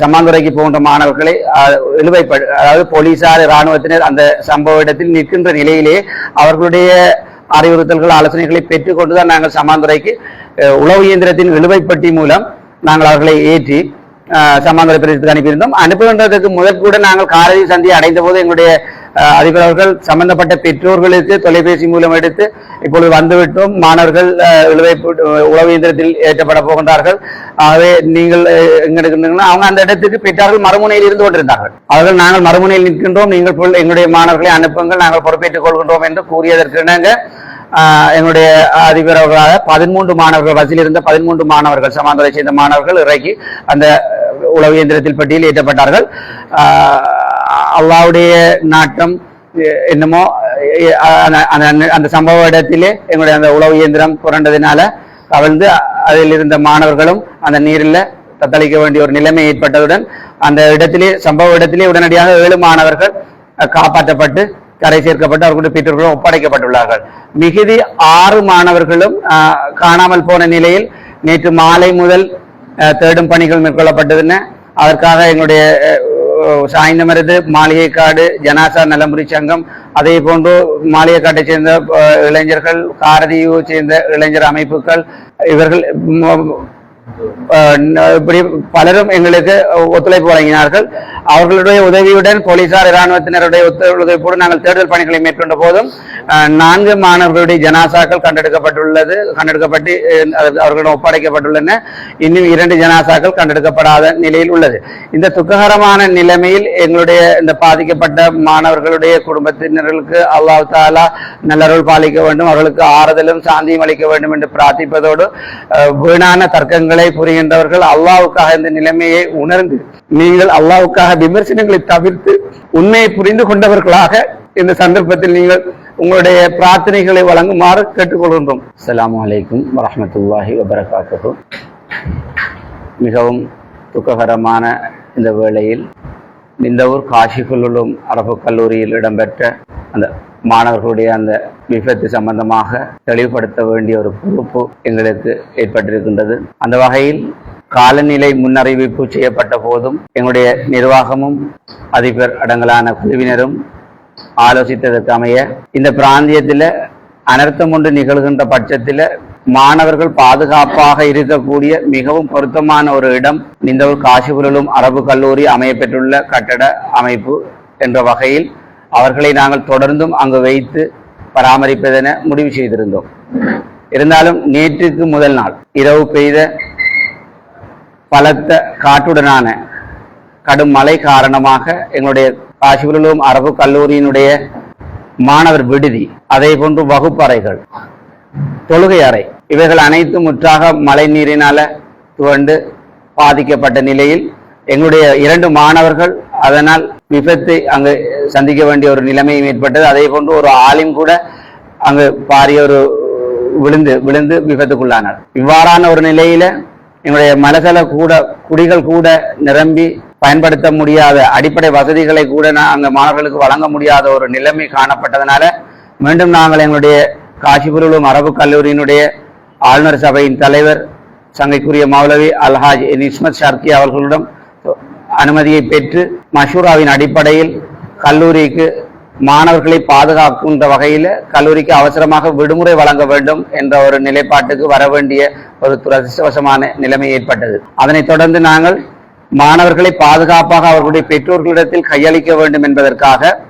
சமாந்துறைக்கு போன்ற மாணவர்களை அஹ், இழுவைப்படு அதாவது போலீசார் இராணுவத்தினர் அந்த சம்பவ இடத்தில் நிற்கின்ற நிலையிலே அவர்களுடைய அறிவுறுத்தல்கள் ஆலோசனைகளை பெற்றுக்கொண்டுதான் நாங்கள் சமாந்துறைக்கு உளவு இயந்திரத்தின் இழுவைப்பட்டி மூலம் நாங்கள் அவர்களை ஏற்றி அஹ், பிரதேசத்துக்கு அனுப்பியிருந்தோம். அனுப்புகின்றதுக்கு முதல் கூட நாங்கள் காரதி சந்தியை அடைந்த போது எங்களுடைய அதிபர் அவர்கள் சம்பந்தப்பட்ட பெற்றோர்களுக்கு தொலைபேசி மூலம் எடுத்து இப்பொழுது வந்துவிட்டோம். மாணவர்கள் இழுவை உளவு இயந்திரத்தில் ஏற்றப்பட போகின்றார்கள். ஆகவே நீங்கள் அஹ், எங்களுக்கு அவங்க அந்த இடத்துக்கு பெற்றார்கள் மறுமுனையில் இருந்து கொண்டிருந்தார்கள். அவர்கள் நாங்கள் மறுமுனையில் நிற்கின்றோம். நீங்கள் எங்களுடைய மாணவர்களை அனுப்புங்கள் நாங்கள் பொறுப்பேற்றுக் கொள்கின்றோம் என்று கூறியதற்கு இணங்க என்னுடைய எங்களுடைய அதிபர் அவர்களாக பதிமூன்று மாணவர்கள் பஸ்ஸில் இருந்த பதிமூன்று மாணவர்கள் சமாந்தரை சேர்ந்த மாணவர்கள் இறக்கி அந்த உளவு இயந்திரத்தில் பட்டியல் ஏற்றப்பட்டார்கள். ஆஹ், அல்லாவுடைய நாட்டம் என்னமோ அந்த- சம்பவ இடத்திலே எங்களுடைய அந்த உளவு இயந்திரம் புரண்டதினால கவிழ்ந்து அதில் இருந்த மாணவர்களும் அந்த நீரில் தத்தளிக்க வேண்டிய ஒரு நிலைமை ஏற்பட்டதுடன் அந்த இடத்திலே சம்பவ இடத்திலே உடனடியாக ஏழு மாணவர்கள் காப்பாற்றப்பட்டு கரை சேர்க்கப்பட்டு அவர்களுடைய பெற்றோர்களும் ஒப்படைக்கப்பட்டுள்ளார்கள். மிகுதி ஆறு மாணவர்களும் காணாமல் போன நிலையில் நேற்று மாலை முதல் அஹ், தேடும் பணிகள் மேற்கொள்ளப்பட்டதுன்னு அதற்காக எங்களுடைய சாய்ந்தமருது மாளிகைக்காடு ஜனாசா நலமுறை சங்கம் அதே போன்று மாளிகைக்காட்டை சேர்ந்த இளைஞர்கள் காரதியை சேர்ந்த இளைஞர் அமைப்புகள் இவர்கள் இப்படி பலரும் எங்களுக்கு ஒத்துழைப்பு வழங்கினார்கள். அவர்களுடைய உதவியுடன் போலீசார் இராணுவத்தினருடைய ஒத்துழைப்போடு நாங்கள் தேடுதல் பணிகளை மேற்கொண்ட போதும் நான்கு மாணவர்களுடைய ஜனாசாக்கள் கண்டெடுக்கப்பட்டுள்ளது கண்டெடுக்கப்பட்டு அவர்களிடம் ஒப்படைக்கப்பட்டுள்ளன. இன்னும் இரண்டு ஜனாசாக்கள் கண்டெடுக்கப்படாத நிலையில் உள்ளது. இந்த துக்ககரமான நிலைமையில் எங்களுடைய இந்த பாதிக்கப்பட்ட மாணவர்களுடைய குடும்பத்தினர்களுக்கு அல்லாஹ் தாலா நல்லருள் பாலிக்க வேண்டும் அவர்களுக்கு ஆறுதலும் சாந்தியும் அளிக்க வேண்டும் என்று பிரார்த்திப்பதோடு வீணான தர்க்கங்களை சேவை புரிகின்றவர்கள் அல்லாவுக்காக இந்த நிலைமையை உணர்ந்து நீங்கள் அல்லாவுக்காக விமர்சனங்களை தவிர்த்து உண்மையை புரிந்து கொண்டவர்களாக இந்த சந்தர்ப்பத்தில் நீங்கள் உங்களுடைய பிரார்த்தனைகளை வழங்குமாறு கேட்டுக்கொள்கின்றோம். அஸ்ஸலாமு வலைக்கும் வரமத்துல்லாஹி வபரகாத்து மிகவும் துக்ககரமான இந்த வேளையில் நிந்தவூர் காஷிஃபுல்லும் அரபு கல்லூரியில் இடம்பெற்ற அந்த மாணவர்களுடைய அந்த விபத்து சம்பந்தமாக தெளிவுபடுத்த வேண்டிய ஒரு பொறுப்பு எங்களுக்கு ஏற்பட்டிருக்கின்றது. அந்த வகையில் காலநிலை முன்னறிவிப்பு செய்யப்பட்ட போதும் எங்களுடைய நிர்வாகமும் அதிபர் அடங்கலான குழுவினரும் ஆலோசித்ததற்கு அமைய இந்த பிராந்தியத்தில் அனர்த்தம் ஒன்று நிகழ்கின்ற பட்சத்தில் மாணவர்கள் பாதுகாப்பாக இருக்கக்கூடிய மிகவும் பொருத்தமான ஒரு இடம் இந்த ஒரு காசிபுரலும் அரபு கல்லூரி அமையப்பெற்றுள்ள கட்டட அமைப்பு என்ற வகையில் அவர்களை நாங்கள் தொடர்ந்தும் அங்கு வைத்து பராமரிப்பதென முடிவு செய்திருந்தோம். இருந்தாலும் நேற்றுக்கு முதல் நாள் இரவு பெய்த பலத்த காற்றுடனான கடும் மழை காரணமாக எங்களுடைய காசிபுரலும் அரபு கல்லூரியினுடைய மாணவர் விடுதி அதே போன்று வகுப்பறைகள் தொழுகை அறை இவைகள் அனைத்தும் முற்றாக மழை நீரினால துவண்டு பாதிக்கப்பட்ட நிலையில் எங்களுடைய இரண்டு மாணவர்கள் அதனால் விபத்தை அங்கு சந்திக்க வேண்டிய ஒரு நிலைமையும் ஏற்பட்டது. அதே போன்று ஒரு ஆளும் கூட அங்கு பாரிய ஒரு விழுந்து விழுந்து விபத்துக்குள்ளானார். இவ்வாறான ஒரு நிலையில எங்களுடைய மலசல கூட குடிகள் கூட நிரம்பி பயன்படுத்த முடியாத அடிப்படை வசதிகளை கூட நான் அங்கே மாணவர்களுக்கு வழங்க முடியாத ஒரு நிலைமை காணப்பட்டதனால மீண்டும் நாங்கள் எங்களுடைய காசிபுருளும் அரபு கல்லூரியினுடைய ஆளுநர் சபையின் தலைவர் சங்கைக்குரிய மௌலவி அல்ஹாஜ் நிஸ்மத் ஷர்கி அவர்களிடம் அனுமதியை பெற்று மஷூராவின் அடிப்படையில் கல்லூரிக்கு மாணவர்களை பாதுகாக்கின்ற வகையில் கல்லூரிக்கு அவசரமாக விடுமுறை வழங்க வேண்டும் என்ற ஒரு நிலைப்பாட்டுக்கு வர வேண்டிய ஒரு துரதிருஷ்டவசமான நிலைமை ஏற்பட்டது. அதனைத் தொடர்ந்து நாங்கள் மாணவர்களை பாதுகாப்பாக அவர்களுடைய பெற்றோர்களிடத்தில் கையளிக்க வேண்டும் என்பதற்காக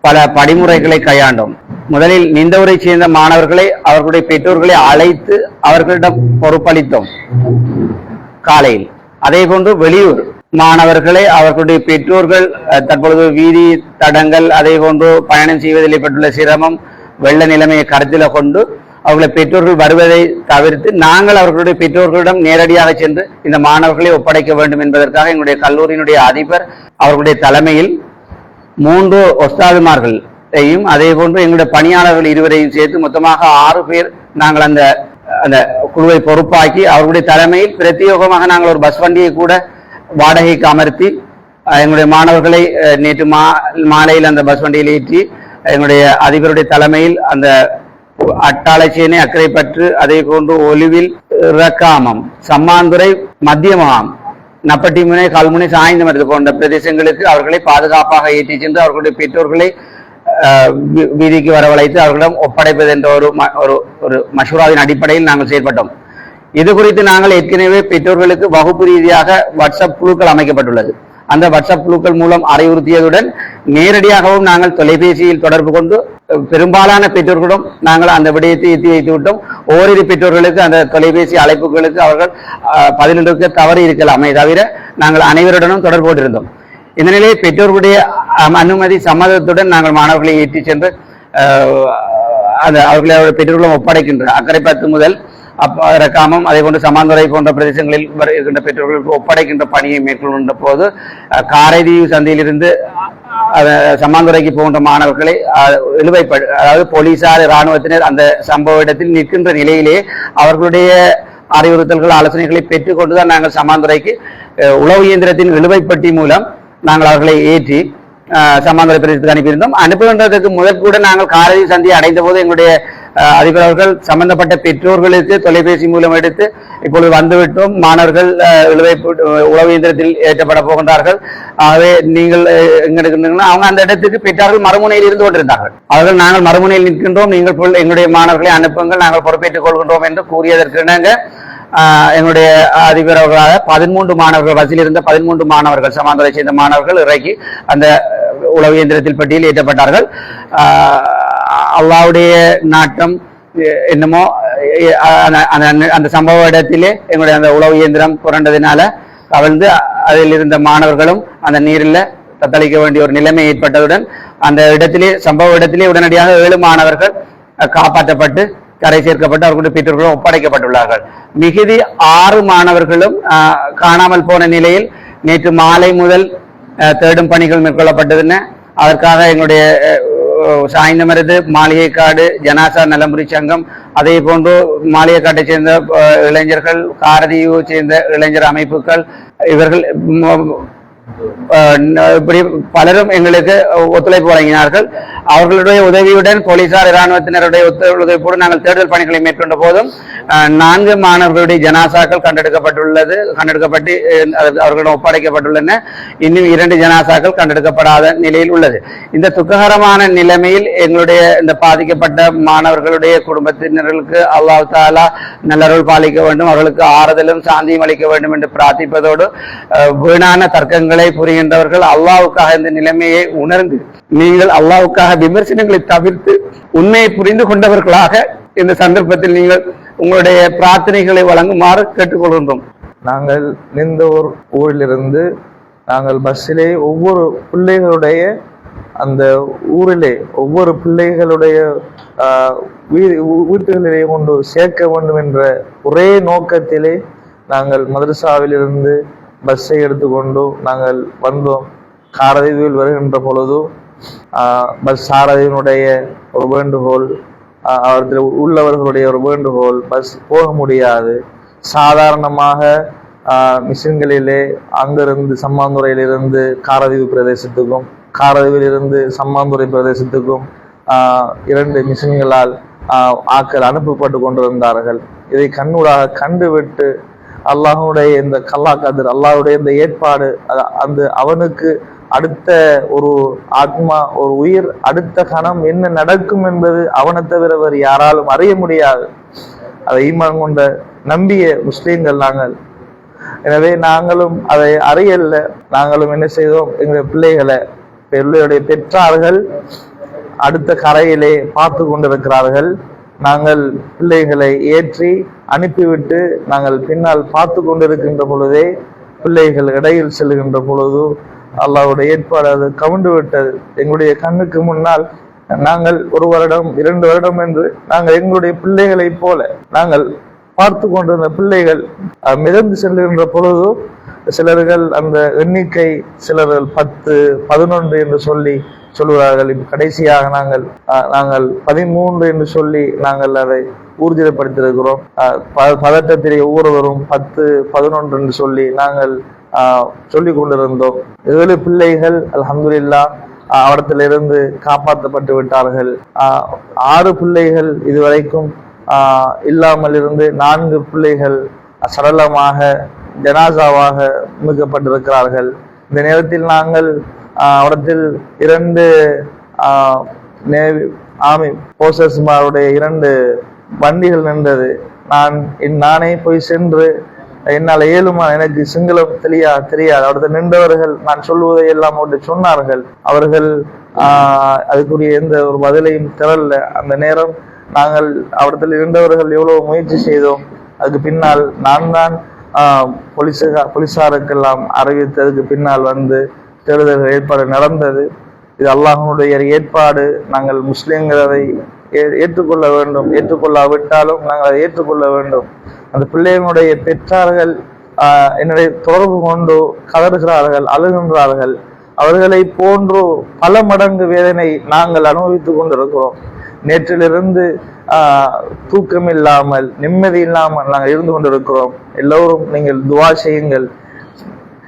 பல படிமுறைகளை கையாண்டோம். முதலில் நிந்தவரை சேர்ந்த மாணவர்களை அவர்களுடைய பெற்றோர்களை அழைத்து அவர்களிடம் பொறுப்பளித்தோம். காலையில். அதே போன்று வெளியூர். மாணவர்களை அவர்களுடைய பெற்றோர்கள் தற்பொழுது வீதி தடங்கள் அதே போன்று பயணம் செய்வதில் ஏற்பட்டுள்ள சிரமம் வெள்ள நிலைமையை கருத்தில் கொண்டு அவர்களை பெற்றோர்கள் வருவதை தவிர்த்து நாங்கள் அவர்களுடைய பெற்றோர்களிடம் நேரடியாக சென்று இந்த மாணவர்களை ஒப்படைக்க வேண்டும் என்பதற்காக எங்களுடைய கல்லூரியினுடைய அதிபர் அவர்களுடைய தலைமையில் மூன்று ஒஸ்தாதுமார்களையும் அதே போன்று எங்களுடைய பணியாளர்கள் இருவரையும் சேர்த்து மொத்தமாக ஆறு பேர் நாங்கள் அந்த அந்த குழுவை பொறுப்பாக்கி அவர்களுடைய தலைமையில் பிரத்யேகமாக நாங்கள் ஒரு பஸ் வண்டியை கூட வாடகைக்கு அமர்த்தி எங்களுடைய மாணவர்களை அஹ், நேற்று மா மாலையில் அந்த பஸ் வண்டியில் ஏற்றி எங்களுடைய அதிபருடைய தலைமையில் அந்த அட்டாளச்சேனை அக்கறைப்பற்று அதே போன்று ஒலிவில் இறக்காமம் சம்மாந்துறை மத்தியமாம் நப்பட்டிமுனை கல்முனை சாய்ந்தமருது போன்ற பிரதேசங்களுக்கு அவர்களை பாதுகாப்பாக ஏற்றிச் சென்று அவர்களுடைய பெற்றோர்களை அஹ், வீதிக்கு வரவழைத்து அவர்களிடம் ஒப்படைப்பது என்ற ஒரு ம- ஒரு ஒரு மஷூராவின் அடிப்படையில் நாங்கள் செயற்பட்டோம். இது குறித்து நாங்கள் ஏற்கனவே பெற்றோர்களுக்கு வகுப்பு ரீதியாக வாட்ஸ்அப் குழுக்கள் அமைக்கப்பட்டுள்ளது. அந்த வாட்ஸ்அப் குழுக்கள் மூலம் அறிவுறுத்தியதுடன் நேரடியாகவும் நாங்கள் தொலைபேசியில் தொடர்பு கொண்டு பெரும்பாலான பெற்றோர்களிடம் நாங்கள் அந்த விடயத்தை எத்தி வைத்து விட்டோம். ஓரிரு பெற்றோர்களுக்கு அந்த தொலைபேசி அழைப்புகளுக்கு அவர்கள் பதிலளிக்க தவறு இருக்கலாமே தவிர நாங்கள் அனைவருடனும் தொடர்பு கொண்டிருந்தோம். இந்த நிலையில் பெற்றோர்களுடைய அனுமதி சம்மதத்துடன் நாங்கள் மாணவர்களை ஏற்றிச் சென்று அந்த அவர்களை அவருடைய பெற்றோர்களும் ஒப்படைக்கின்றனர். அக்கரைப்பத்து முதல் அப்ப அதே போன்று சமாந்துறை போன்ற பிரதேசங்களில் இருக்கின்ற பெற்றோர்களுக்கு ஒப்படைக்கின்ற பணியை மேற்கொள்கின்ற போது காரைதீவு சந்தையிலிருந்து சமாந்துரைக்கு சமாந்துறைக்கு மாணவர்களை இழுவைப்படு அதாவது போலீசார் இராணுவத்தினர் அந்த சம்பவ இடத்தில் நிற்கின்ற நிலையிலே அவர்களுடைய அறிவுறுத்தல்கள் ஆலோசனைகளை பெற்றுக்கொண்டுதான் நாங்கள் சமாந்துறைக்கு உளவு இயந்திரத்தின் இழுவைப்பட்டி மூலம் நாங்கள் அவர்களை ஏற்றி அஹ், பிரதேசத்துக்கு அனுப்பியிருந்தோம். அனுப்புகின்றதுக்கு முதல் கூட நாங்கள் காரதி சந்தியை அடைந்த போது எங்களுடைய அதிபர் அவர்கள் சம்பந்தப்பட்ட பெற்றோர்களுக்கு தொலைபேசி மூலம் எடுத்து இப்பொழுது வந்துவிட்டோம். மாணவர்கள் இழுவை உளவு இயந்திரத்தில் ஏற்றப்பட போகின்றார்கள். ஆகவே நீங்கள் எங்க இருக்கின்றீங்கன்னா அவங்க அந்த இடத்துக்கு பெற்றார்கள் மறுமுனையில் இருந்து கொண்டிருந்தார்கள். அவர்கள் நாங்கள் மறுமுனையில் நிற்கின்றோம். நீங்கள் எங்களுடைய மாணவர்களை அனுப்புங்கள். நாங்கள் பொறுப்பேற்றுக் கொள்கின்றோம் என்று கூறியதற்கு இணங்க எங்களுடைய அதிபர் அவர்களாக பதிமூன்று மாணவர்கள் பஸ்ஸில் இருந்த பதிமூன்று மாணவர்கள் சமாந்தரை சேர்ந்த மாணவர்கள் இறக்கி அந்த உளவு இயந்திரத்தில் பட்டியல் ஏற்றப்பட்டார்கள். ஆஹ், அல்லாவுடைய நாட்டம் என்னமோ அந்த- சம்பவ இடத்திலே எங்களுடைய அந்த உளவு இயந்திரம் புரண்டதினால கவிழ்ந்து அதில் இருந்த மாணவர்களும் அந்த நீரில் தத்தளிக்க வேண்டிய ஒரு நிலைமை ஏற்பட்டதுடன் அந்த இடத்திலே சம்பவ இடத்திலே உடனடியாக ஏழு மாணவர்கள் காப்பாற்றப்பட்டு கரை சேர்க்கப்பட்டு அவர்களுடைய பெற்றோர்களும் ஒப்படைக்கப்பட்டுள்ளார்கள். மிகுதி ஆறு மாணவர்களும் காணாமல் போன நிலையில் நேற்று மாலை முதல் அஹ், தேடும் பணிகள் மேற்கொள்ளப்பட்டதுன்னு அதற்காக எங்களுடைய சாய்ந்தமரது மாளிகைக்காடு ஜனாசா நலமுறை சங்கம் அதே போன்று மாளிகைக்காட்டை சேர்ந்த இளைஞர்கள் காரதியை சேர்ந்த இளைஞர் அமைப்புகள் இவர்கள் இப்படி பலரும் எங்களுக்கு ஒத்துழைப்பு வழங்கினார்கள். அவர்களுடைய உதவியுடன் போலீசார் இராணுவத்தினருடைய உதவியோடு நாங்கள் தேடுதல் பணிகளை மேற்கொண்ட போதும் நான்கு மாணவர்களுடைய ஜனாசாக்கள் கண்டெடுக்கப்பட்டுள்ளது கண்டெடுக்கப்பட்டு அவர்களிடம் ஒப்படைக்கப்பட்டுள்ளன. இன்னும் இரண்டு ஜனாசாக்கள் கண்டெடுக்கப்படாத நிலையில் உள்ளது. இந்த துக்ககரமான நிலைமையில் எங்களுடைய இந்த பாதிக்கப்பட்ட மாணவர்களுடைய குடும்பத்தினர்களுக்கு அல்லாஹ் தாலா நல்லருள் பாலிக்க வேண்டும். அவர்களுக்கு ஆறுதலும் சாந்தியும் அளிக்க வேண்டும் என்று பிரார்த்திப்பதோடு வீணான தர்க்கங்களை புரிகின்றவர்கள் அல்லாவுக்காக இந்த நிலைமையை உணர்ந்து நீங்கள் அல்லாவுக்காக விமர்சனங்களை தவிர்த்து உண்மையை புரிந்து கொண்டவர்களாக இந்த சந்தர்ப்பத்தில் நீங்கள் உங்களுடைய பிரார்த்தனைகளை வழங்குமாறு கேட்டுக்கொள்கின்றோம். நாங்கள் நின்ற ஒரு ஊரிலிருந்து நாங்கள் பஸ்ஸிலே ஒவ்வொரு பிள்ளைகளுடைய அந்த ஊரிலே ஒவ்வொரு பிள்ளைகளுடைய வீட்டுகளிலே கொண்டு சேர்க்க வேண்டும் என்ற ஒரே நோக்கத்திலே நாங்கள் மதரசாவிலிருந்து பஸ்ஸை எடுத்துக்கொண்டு நாங்கள் வந்தோம். காரதீவில் வருகின்ற பொழுது பஸ் சாரதியினுடைய ஒரு வேண்டுகோள் அவர்கள் உள்ளவர்களுடைய ஒரு வேண்டுகோள் பஸ் போக முடியாது. சாதாரணமாக மிஷின்களிலே அங்கிருந்து சம்மாந்துறையிலிருந்து காரதீவு பிரதேசத்துக்கும் காரதீவிலிருந்து சம்மாந்துறை பிரதேசத்துக்கும் இரண்டு மிஷின்களால் ஆக்கள் ஆட்கள் அனுப்பப்பட்டு கொண்டிருந்தார்கள். இதை கண்ணூடாக கண்டுவிட்டு அல்லாஹுடைய இந்த கல்லா கதிர் அல்லாஹுடைய இந்த ஏற்பாடு அந்த அவனுக்கு அடுத்த ஒரு ஆத்மா ஒரு உயிர் அடுத்த கணம் என்ன நடக்கும் என்பது அவனை தவிர வேறு யாராலும் அறிய முடியாது. அதை ஈமான் கொண்ட நம்பிய முஸ்லீம்கள் நாங்கள். எனவே நாங்களும் அதை அறியல. நாங்களும் என்ன செய்தோம்? எங்களுடைய பிள்ளைகளை பிள்ளையுடைய பெற்றார்கள் அடுத்த கரையிலே பார்த்து கொண்டிருக்கிறார்கள். நாங்கள் பிள்ளைகளை ஏற்றி அனுப்பிவிட்டு நாங்கள் பின்னால் பார்த்து கொண்டிருக்கின்ற பொழுதே பிள்ளைகள் இடையில் செல்கின்ற பொழுது அல்லாவுடைய ஏற்பாடு அது கவுண்டு விட்டது. எங்களுடைய கண்ணுக்கு முன்னால் நாங்கள் ஒரு வருடம் இரண்டு வருடம் என்று நாங்கள் எங்களுடைய பிள்ளைகளைப் போல நாங்கள் பார்த்து கொண்டிருந்த பிள்ளைகள் அஹ், மிதந்து செல்கின்ற பொழுது சிலர்கள் அந்த எண்ணிக்கை சிலர்கள் பத்து பதினொன்று என்று சொல்லி சொல்லுவார்கள் கடைசியாக நாங்கள் நாங்கள் பதிமூன்று என்று சொல்லி நாங்கள் அதை ஊர்ஜிதப்படுத்தியிருக்கிறோம். பதட்டத்திலே ஒவ்வொருவரும் பத்து பதினொன்று என்று சொல்லி நாங்கள் சொல்லிக் கொண்டிருந்தோம். ஏழு பிள்ளைகள் அலமதுல்லா அவடத்திலிருந்து காப்பாற்றப்பட்டு விட்டார்கள். ஆஹ், ஆறு பிள்ளைகள் இதுவரைக்கும் ஆஹ், இல்லாமல் இருந்து நான்கு பிள்ளைகள் சரளமாக ஜனாசாவாக மீட்கப்பட்டிருக்கிறார்கள். இந்த நேரத்தில் நாங்கள் ஆஹ், இரண்டு நேவி ஆமி போர்சஸ்மாருடைய இரண்டு வண்டிகள் நின்றது. நான் என் நானே போய் சென்று என்னால் இயலுமா எனக்கு சிங்களம் தெரியா தெரியாது. அவரது நின்றவர்கள் நான் சொல்வதை எல்லாம் ஒன்று சொன்னார்கள். அவர்கள் அதுக்குரிய எந்த ஒரு பதிலையும் திரல்ல அந்த நேரம் நாங்கள் அவரிடத்தில் இருந்தவர்கள் எவ்வளவு முயற்சி செய்தோம். அதுக்கு பின்னால் நான் தான் ஆஹ், போலீஸாருக்கெல்லாம் போலீசாருக்கெல்லாம் அறிவித்ததுக்கு பின்னால் வந்து தேடுதல் ஏற்பாடு நடந்தது. இது அல்லாஹனுடைய ஏற்பாடு. நாங்கள் முஸ்லீம்கிறதை ஏ- ஏற்றுக்கொள்ள வேண்டும். ஏற்றுக்கொள்ளாவிட்டாலும் நாங்கள் அதை ஏற்றுக்கொள்ள வேண்டும். அந்த பிள்ளைகளுடைய பெற்றார்கள் என்னுடைய தொடர்பு கொண்டு கதறுகிறார்கள் அழுகின்றார்கள். அவர்களை போன்று பல மடங்கு வேதனை நாங்கள் அனுபவித்துக் கொண்டிருக்கிறோம். நேற்றிலிருந்து தூக்கம் இல்லாமல் நிம்மதி இல்லாமல் நாங்கள் இருந்து கொண்டிருக்கிறோம். எல்லோரும் நீங்கள் துவா செய்யுங்கள்.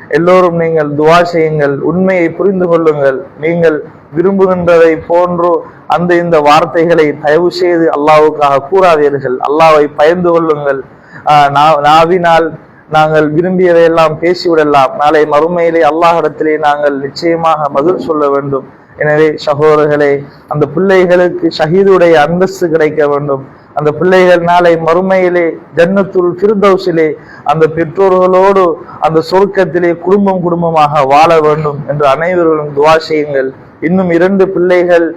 எல்லோரும் நீங்கள் துவா செய்யுங்கள் உண்மையை புரிந்து கொள்ளுங்கள். நீங்கள் விரும்புகின்றதை போன்று அந்த இந்த வார்த்தைகளை தயவு செய்து அல்லாவுக்காக கூறாதீர்கள். அல்லாவை பயந்து கொள்ளுங்கள். ஆஹ் நா- நாவினால் நாங்கள் விரும்பியதையெல்லாம் பேசிவிடலாம். நாளை மறுமையிலே அல்லாஹிடத்திலே நாங்கள் நிச்சயமாக பதில் சொல்ல வேண்டும். எனவே சகோதரர்களே அந்த பிள்ளைகளுக்கு ஷஹீதுடைய அந்தஸ்து கிடைக்க வேண்டும். அந்த பிள்ளைகள் நாளை மறுமையிலே ஜன்னத்துள் ஃபிர்தௌஸிலே அந்த பெற்றோர்களோடு அந்த சொர்க்கத்திலே குடும்பம் குடும்பமாக வாழ வேண்டும் என்று அனைவர்களும் துவா செய்யுங்கள். இன்னும் இரண்டு பிள்ளைகள்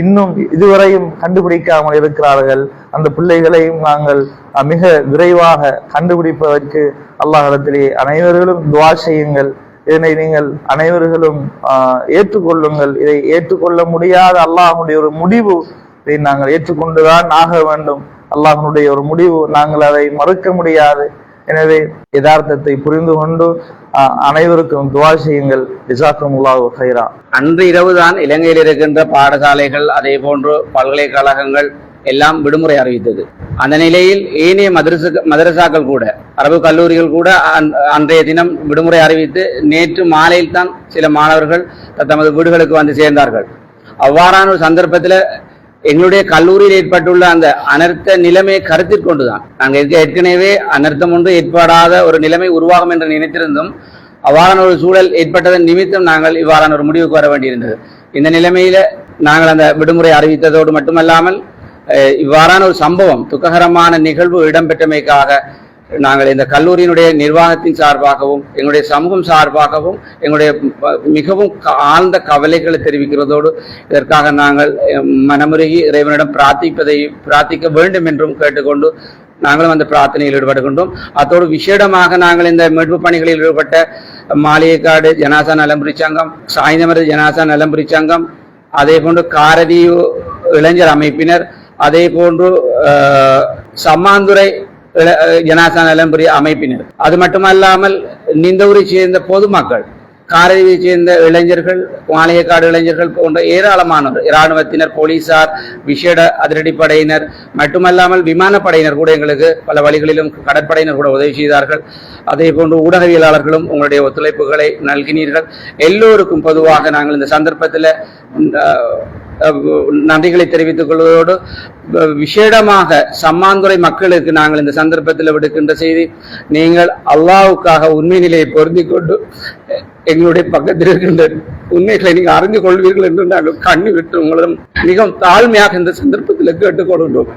இன்னும் இதுவரையும் கண்டுபிடிக்காமல் இருக்கிறார்கள். அந்த பிள்ளைகளையும் நாங்கள் மிக விரைவாக கண்டுபிடிப்பதற்கு அல்லாஹிடத்திலே அனைவர்களும் துவா செய்யுங்கள். இதனை நீங்கள் அனைவர்களும் ஏற்றுக்கொள்ளுங்கள். இதை ஏற்றுக்கொள்ள முடியாத அல்லாஹ்வுடைய ஒரு முடிவு இதை நாங்கள் ஏற்றுக்கொண்டுதான் ஆக வேண்டும். அல்லாஹனுடைய ஒரு முடிவு நாங்கள் அதை மறுக்க முடியாது. எனவே யதார்த்தத்தை புரிந்து கொண்டு அனைவருக்கும் துவா செய்யுங்கள். ஜிசாக்குமுல்லாஹு ஹைரா அன்று இரவுதான் இலங்கையில் இருக்கின்ற பாடசாலைகள் அதே போன்று பல்கலைக்கழகங்கள் எல்லாம் விடுமுறை அறிவித்தது. அந்த நிலையில் ஏனைய மதரசு மதரசாக்கள் கூட அரபு கல்லூரிகள் கூட அன்றைய தினம் விடுமுறை அறிவித்து நேற்று மாலையில் தான் சில மாணவர்கள் தமது வீடுகளுக்கு வந்து சேர்ந்தார்கள். அவ்வாறான ஒரு சந்தர்ப்பத்தில் எங்களுடைய கல்லூரியில் ஏற்பட்டுள்ள அந்த அனர்த்த நிலைமையை கருத்தில் கொண்டுதான். நாங்கள் ஏற்கனவே அனர்த்தம் ஒன்று ஏற்படாத ஒரு நிலைமை உருவாகும் என்று நினைத்திருந்தும் அவ்வாறான ஒரு சூழல் ஏற்பட்டதன் நிமித்தம் நாங்கள் இவ்வாறான ஒரு முடிவுக்கு வர வேண்டியிருந்தது. இந்த நிலைமையில நாங்கள் அந்த விடுமுறை அறிவித்ததோடு மட்டுமல்லாமல் இவ்வாறான ஒரு சம்பவம் துக்ககரமான நிகழ்வு இடம்பெற்றமைக்காக நாங்கள் இந்த கல்லூரியினுடைய நிர்வாகத்தின் சார்பாகவும் எங்களுடைய சமூகம் சார்பாகவும் எங்களுடைய மிகவும் க- ஆழ்ந்த கவலைகளை தெரிவிக்கிறதோடு இதற்காக நாங்கள் மனமுருகி இறைவனிடம் பிரார்த்திப்பதை பிரார்த்திக்க வேண்டும் என்றும் கேட்டுக்கொண்டு நாங்களும் அந்த பிரார்த்தனையில் ஈடுபடுகின்றோம் அத்தோடு விசேடமாக நாங்கள் இந்த மீட்பு பணிகளில் ஈடுபட்ட மாளிகைக்காடு ஜனாசா நலம்புரி சங்கம் சாய்ந்தமரது ஜனாசா நலம்புரி சங்கம் அதே போன்று காரதி இளைஞர் அமைப்பினர் அதே போன்று சம்மாந்துறை ஜனாசா நலம்புரி அமைப்பினர் அது மட்டுமல்லாமல் நிந்தவூரை சேர்ந்த பொதுமக்கள் காரதியை சேர்ந்த இளைஞர்கள் வாழையக்காடு இளைஞர்கள் போன்ற ஏராளமானவர் இராணுவத்தினர் போலீசார் விசேட அதிரடிப்படையினர் மட்டுமல்லாமல் விமானப்படையினர் கூட எங்களுக்கு பல வழிகளிலும் கடற்படையினர் கூட உதவி செய்தார்கள். அதே போன்று ஊடகவியலாளர்களும் உங்களுடைய ஒத்துழைப்புகளை நல்கினீர்கள். எல்லோருக்கும் பொதுவாக நாங்கள் இந்த சந்தர்ப்பத்தில் நன்றிகளை தெரிவித்துக் கொள்வதோடு விசேடமாக சம்மாந்துறை மக்களுக்கு நாங்கள் இந்த சந்தர்ப்பத்தில் விடுக்கின்ற செய்தி நீங்கள் அல்லாவுக்காக உண்மை நிலையை பொருந்தி கொண்டு எங்களுடைய பக்கத்தில் இருக்கின்ற உண்மைகளை நீங்கள் அறிந்து கொள்வீர்கள் என்று நாங்கள் கண்ணி விட்டு உங்களிடம் மிகவும் தாழ்மையாக இந்த சந்தர்ப்பத்தில் கேட்டுக்கொள்கின்றோம்.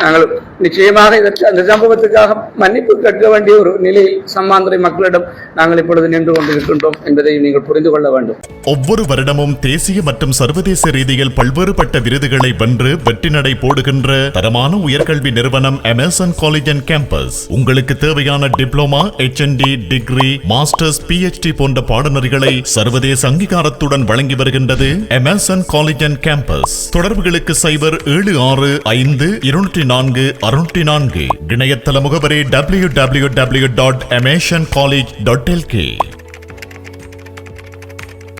நாங்கள் நிச்சயமாக இதற்கு அந்த சம்பவத்துக்காக மன்னிப்பு கேட்க வேண்டிய ஒரு நிலையில் சம்மாந்துறை மக்களிடம் நாங்கள் இப்பொழுது நின்று கொண்டிருக்கின்றோம் என்பதை நீங்கள் புரிந்து கொள்ள வேண்டும். ஒவ்வொரு வருடமும் தேசிய மற்றும் சர்வதேச ரீதியில் பல்வேறுபட்ட விருதுகளை வென்று வெற்றி நடை போடுகின்ற தரமான உயர்கல்வி நிறுவனம் அமேசான் காலேஜ் அண்ட் கேம்பஸ் உங்களுக்கு தேவையான diploma HND degree masters PhD போன்ற பாடநெறிகளை சர்வதேச அங்கீகாரத்துடன் வழங்கி வருகின்றது அமேசான் காலேஜ் அண்ட் கேம்பஸ் தொடர்புகளுக்கு சைபர் ஏழு ஆறு ஐந்து இருநூற்றி நான்கு அறுநூற்றி நான்கு இணையதள முகவரி W W W dot Amazon college dot LK